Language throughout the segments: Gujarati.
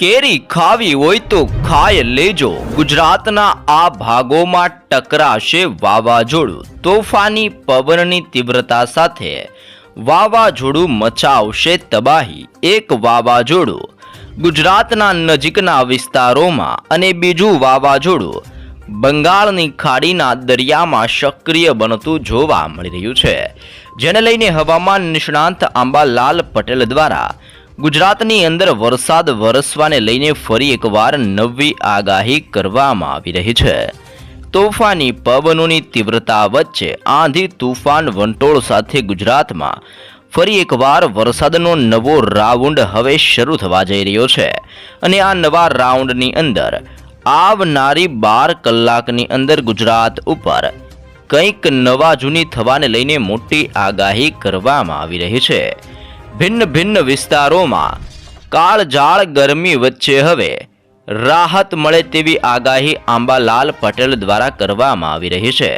કેરી ખાવી હોય તો ખાય લેજો. ગુજરાતના આ ભાગોમાં ટકરાશે વાવાઝોડું. તોફાની પવનની તીવ્રતા સાથે વાવાઝોડું મચાવશે તબાહી. એક વાવાઝોડું ગુજરાતના નજીકના વિસ્તારોમાં અને બીજું વાવાઝોડું બંગાળની ખાડીના દરિયામાં સક્રિય બનતું જોવા મળી રહ્યું છે. જેને લઈને હવામાન નિષ્ણાંત આંબાલાલ પટેલ દ્વારા ગુજરાતની અંદર વરસાદ વરસવાને લઈને ફરી એકવાર નવી આગાહી કરવામાં આવી રહી છે. તોફાની પવનોની તીવ્રતા વચ્ચે આંધી તુફાન વંટોળ સાથે ગુજરાતમાં ફરી એકવાર વરસાદનો નવો રાઉન્ડ હવે શરૂ થવા જઈ રહ્યો છે અને આ નવા રાઉન્ડની અંદર આવનારી બાર કલાકની અંદર ગુજરાત ઉપર કંઈક નવા જૂની થવાને લઈને મોટી આગાહી કરવામાં આવી રહી છે. ભિન્ન ભિન્ન વિસ્તારોમાં કાળઝાળ ગરમી વચ્ચે હવે રાહત મળે તેવી આગાહી આંબાલાલ પટેલ દ્વારા કરવામાં આવી રહી છે.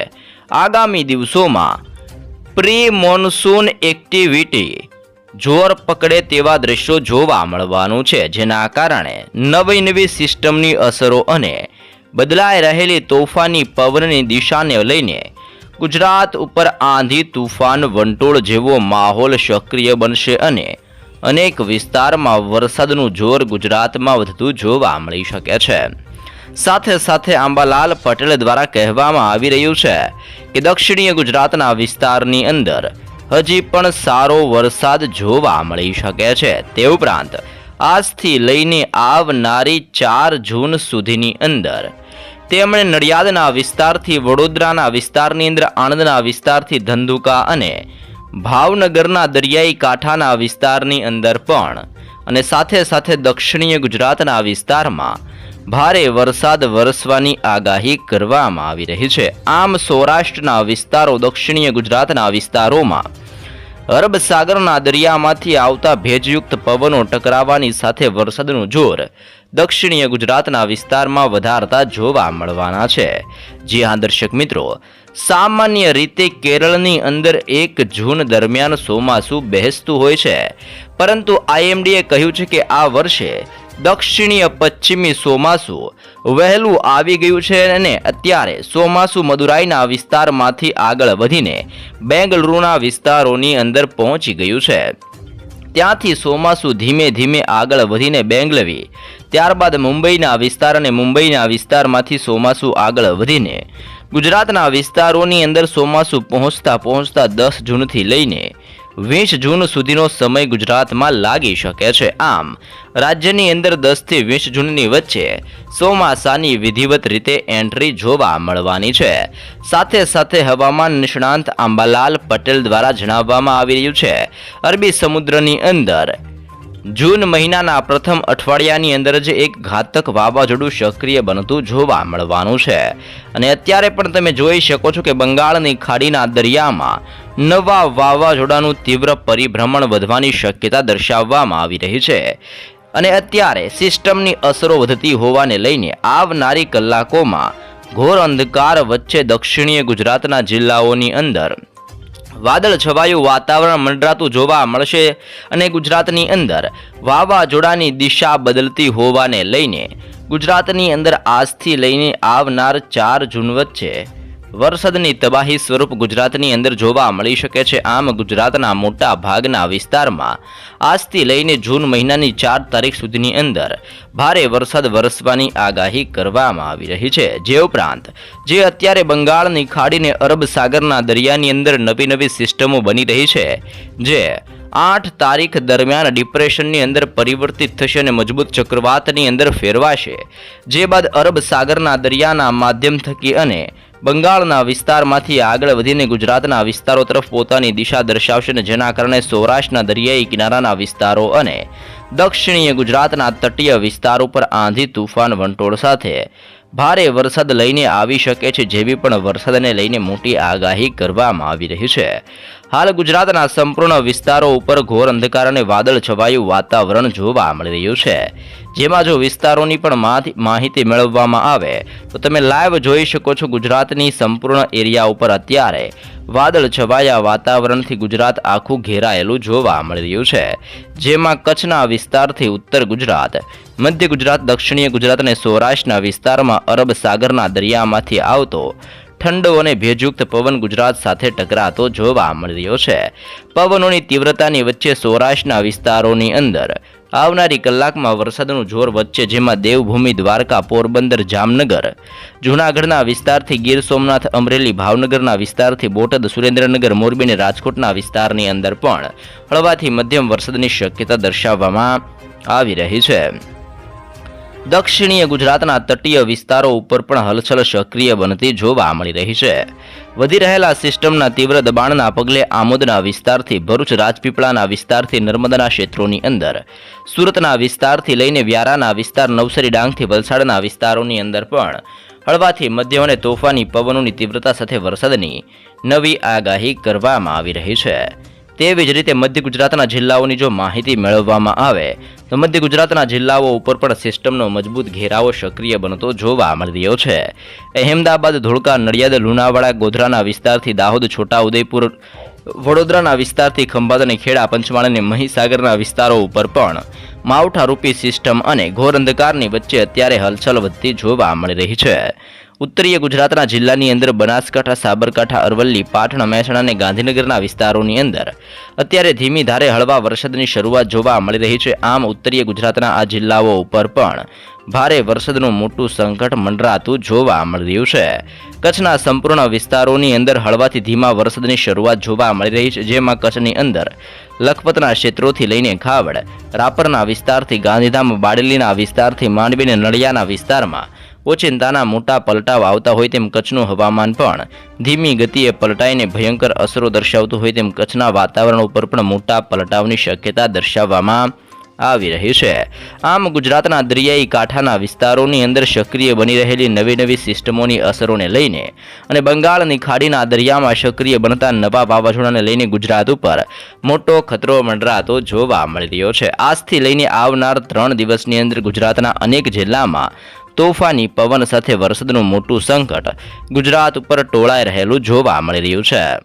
આગામી દિવસોમાં પ્રી મોન્સૂન એક્ટિવિટી જોર પકડે તેવા દ્રશ્યો જોવા મળવાનું છે, જેના કારણે નવી નવી સિસ્ટમની અસરો અને બદલાઈ રહેલી તોફાની પવનની દિશાને લઈને ગુજરાત ઉપર આંધી તુફાન વંટોળ જેવો માહોલ સક્રિય બનશે અને અનેક વિસ્તારમાં વરસાદનું જોર ગુજરાતમાં વધતું જોવા મળી શકે છે. સાથે સાથે આંબાલાલ પટેલ દ્વારા કહેવામાં આવી રહ્યું છે કે દક્ષિણીય ગુજરાતના વિસ્તારની અંદર હજી પણ સારો વરસાદ જોવા મળી શકે છે. તે ઉપરાંત આજથી લઈને આવનારી ચાર જૂન સુધીની અંદર તેમણે નડિયાદના વિસ્તારથી વડોદરાના વિસ્તારની અંદર આણંદના વિસ્તારથી ધંધુકા અને ભાવનગરના દરિયાઈ કાંઠાના વિસ્તારની અંદર પણ અને સાથે સાથે દક્ષિણીય ગુજરાતના વિસ્તારમાં ભારે વરસાદ વરસવાની આગાહી કરવામાં આવી રહી છે. આમ સૌરાષ્ટ્રના વિસ્તારો દક્ષિણીય ગુજરાતના વિસ્તારોમાં અરબ સાગરના દરિયામાંથી આવતા ભેજયુક્ત પવનો ટકરાવવાની સાથે વરસાદનું જોર દક્ષિણીય ગુજરાતના વિસ્તારમાં વધારતા જોવા મળવાના છે. જી હા, દર્શક મિત્રો, સામાન્ય રીતે કેરળની અંદર એક જૂન દરમિયાન ચોમાસું બેસતું હોય છે. પરંતુ આઈએમડીએ કહ્યું છે કે આ વર્ષે દક્ષિણીય પશ્ચિમી ચોમાસું વહેલું આવી ગયું છે અને અત્યારે ચોમાસું મદુરાઈના વિસ્તારમાંથી આગળ વધીને બેંગલુરુના વિસ્તારોની અંદર પહોંચી ગયું છે. ત્યાંથી ચોમાસું ધીમે ધીમે આગળ વધીને બેંગલવી. ત્યારબાદ મુંબઈના વિસ્તાર અને મુંબઈના વિસ્તારમાંથી ચોમાસું આગળ વધીને ગુજરાતના વિસ્તારોની અંદર ચોમાસું પહોંચતા પહોંચતા દસ જૂનથી લઈને વીસ જૂન સુધીનો સમય ગુજરાતમાં લાગી શકે છે. આમ, રાજ્યની અંદર દસથી વીસ જૂનની વચ્ચે ચોમાસાની વિધિવત રીતે એન્ટ્રી જોવા મળવાની છે. સાથે સાથે હવામાન નિષ્ણાંત આંબાલાલ પટેલ દ્વારા જણાવવામાં આવી રહ્યું છે. અરબી સમુદ્રની અંદર જૂન મહિનાના પ્રથમ અઠવાડિયાની અંદર જ એક ઘાતક વાવાઝોડું સક્રિય બનતું જોવા મળવાનું છે. અને અત્યારે પણ તમે જોઈ શકો છો કે બંગાળની ખાડીના દરિયામાં નવા વાવાઝોડાનું તીવ્ર પરિભ્રમણ વધવાની શક્યતા દર્શાવવામાં આવી રહી છે. અને અત્યારે સિસ્ટમની અસરો વધતી હોવાને લઈને આવનારી કલાકોમાં ઘોર અંધકાર વચ્ચે દક્ષિણીય ગુજરાતના જિલ્લાઓની અંદર વાદળ છવાયું, વાતાવરણ મંડરાતું જોવા મળશે અને ગુજરાતની અંદર વાવાઝોડાની દિશા બદલતી હોવાને લઈને ગુજરાતની અંદર આજથી લઈને આવનાર ચાર જૂન વચ્ચે વરસાદની તબાહી સ્વરૂપ ગુજરાતની અંદર જોવા મળી શકે છે. આમ ગુજરાતના મોટા ભાગના વિસ્તારમાં આજથી લઈને જૂન મહિનાની ચાર તારીખ સુધીની અંદર ભારે વરસાદ વરસવાની આગાહી કરવામાં આવી રહી છે. જે ઉપરાંત જે અત્યારે બંગાળની ખાડીને અરબ સાગરના દરિયાની અંદર નવી નવી સિસ્ટમો બની રહી છે, જે આઠ તારીખ દરમિયાન ડિપ્રેશનની અંદર પરિવર્તિત થશે અને મજબૂત ચક્રવાતની અંદર ફેરવાશે. જે બાદ અરબ સાગરના દરિયાના માધ્યમ થકી અને બંગાળના વિસ્તારમાંથી આગળ વધીને ગુજરાતના વિસ્તારો તરફ પોતાની દિશા દર્શાવશે અને જેના કારણે સૌરાષ્ટ્રના દરિયાઈ કિનારાના વિસ્તારો અને દક્ષિણીય ગુજરાતના તટીય વિસ્તારો પર આંધી તુફાન વંટોળ સાથે ભારે વરસાદ લઈને આવી શકે છે, જેવી પણ વરસાદને લઈને મોટી આગાહી કરવામાં આવી રહી છે. હાલ ગુજરાતના સંપૂર્ણ વિસ્તારો ઉપર ઘોર અંધકાર અને વાદળ છવાયું વાતાવરણ જોવા મળી રહ્યું છે. જેમાં જો વિસ્તારોની પણ માહિતી મેળવવામાં આવે, તો તમે લાઈવ જોઈ શકો છો ગુજરાતની સંપૂર્ણ એરિયા ઉપર અત્યારે વાદળ છવાયા વાતાવરણથી ગુજરાત આખું ઘેરાયેલું જોવા મળી રહ્યું છે. જેમાં કચ્છના વિસ્તારથી ઉત્તર ગુજરાત, મધ્ય ગુજરાત, દક્ષિણીય ગુજરાત અને સૌરાષ્ટ્રના વિસ્તારમાં અરબ સાગરના દરિયામાંથી આવતો ઠંડો અને ભેજયુક્ત પવન ગુજરાત સાથે ટકરાતો જોવા મળી રહ્યો છે. પવનોની તીવ્રતાની વચ્ચે સૌરાષ્ટ્રના વિસ્તારોની અંદર આવનારી કલાકમાં વરસાદનું જોર વચ્ચે જેમાં દેવભૂમિ, દ્વારકા, પોરબંદર, જામનગર, જૂનાગઢના વિસ્તારથી ગીર સોમનાથ, અમરેલી, ભાવનગરના વિસ્તારથી બોટાદ, સુરેન્દ્રનગર, મોરબી અને રાજકોટના વિસ્તારની અંદર પણ હળવાથી મધ્યમ વરસાદની શક્યતા દર્શાવવામાં આવી રહી છે. દક્ષિણીય ગુજરાતના તટીય વિસ્તારો ઉપર પણ હલચલ સક્રિય બનતી જોવા મળી રહી છે. વધી રહેલા સિસ્ટમના તીવ્ર દબાણના પગલે આમોદના વિસ્તારથી ભરૂચ રાજપીપળાના વિસ્તારથી નર્મદાના ક્ષેત્રોની અંદર, સુરતના વિસ્તારથી લઈને વ્યારાના વિસ્તાર, નવસારી ડાંગથી વલસાડના વિસ્તારોની અંદર પણ હળવાથી મધ્યમ અને તોફાની પવનોની તીવ્રતા સાથે વરસાદની નવી આગાહી કરવામાં આવી રહી છે. તેવી જ રીતે મધ્ય ગુજરાતના જિલ્લાઓની જો માહિતી મેળવવામાં આવે, તો મધ્ય ગુજરાતના જિલ્લાઓ ઉપર પણ સિસ્ટમનો મજબૂત ઘેરાવો સક્રિય બનતો જોવા મળી રહ્યો છે. અહેમદાબાદ, ધોળકા, નડિયાદ, લુણાવાડા, ગોધરાના વિસ્તારથી દાહોદ, છોટાઉદેપુર, વડોદરાના વિસ્તારથી ખંભાત અને ખેડા, પંચમહાલ અને મહીસાગરના વિસ્તારો ઉપર પણ માવઠારૂપી સિસ્ટમ અને ઘોર અંધકારની વચ્ચે અત્યારે હલચલ વધતી જોવા મળી રહી છે. ઉત્તરીય ગુજરાતના જિલ્લાની અંદર બનાસકાંઠા, સાબરકાંઠા, અરવલ્લી, પાટણ, મહેસાણા અને ગાંધીનગરના વિસ્તારોની અંદર અત્યારે ધીમી ધારે હળવા વરસાદની શરૂઆત જોવા મળી રહી છે. આમ ઉત્તરીય ગુજરાતના આ જિલ્લાઓ ઉપર પણ ભારે વરસાદનું મોટું સંકટ મંડરાતું જોવા મળી રહ્યું છે. કચ્છના સંપૂર્ણ વિસ્તારોની અંદર હળવાથી ધીમા વરસાદની શરૂઆત જોવા મળી રહી છે, જેમાં કચ્છની અંદર લખપતના ક્ષેત્રોથી લઈને ખાવડ, રાપરના વિસ્તારથી ગાંધીધામ, બાડેલીના વિસ્તારથી માંડવીને નડિયાના વિસ્તારમાં ઓચિંતાના મોટા પલટાવ આવતા હોય તેમ કચ્છનું હવામાન પણ. ધીમી ગતિએ પલટાઈને ભયંકર અસરો દર્શાવતું હોય તેમ કચ્છના વાતાવરણ ઉપર પણ મોટા પલટાવની શક્યતા દર્શાવવામાં આવી રહી છે. આમ ગુજરાતના દરિયાઈ કાંઠાના વિસ્તારોની અંદર સક્રિય બની રહેલી નવી નવી સિસ્ટમોની અસરોને લઈને અને બંગાળની ખાડીના દરિયામાં સક્રિય બનતા નવા વાવાઝોડાને લઈને ગુજરાત ઉપર મોટો ખતરો મંડરાતો જોવા મળી રહ્યો છે. આજથી લઈને આવનાર ત્રણ દિવસની અંદર ગુજરાતના અનેક જિલ્લામાં તોફાની પવન સાથે વરસાદનું મોટું સંકટ ગુજરાત ઉપર ટોળાઈ રહેલું જોવા મળી રહ્યું છે.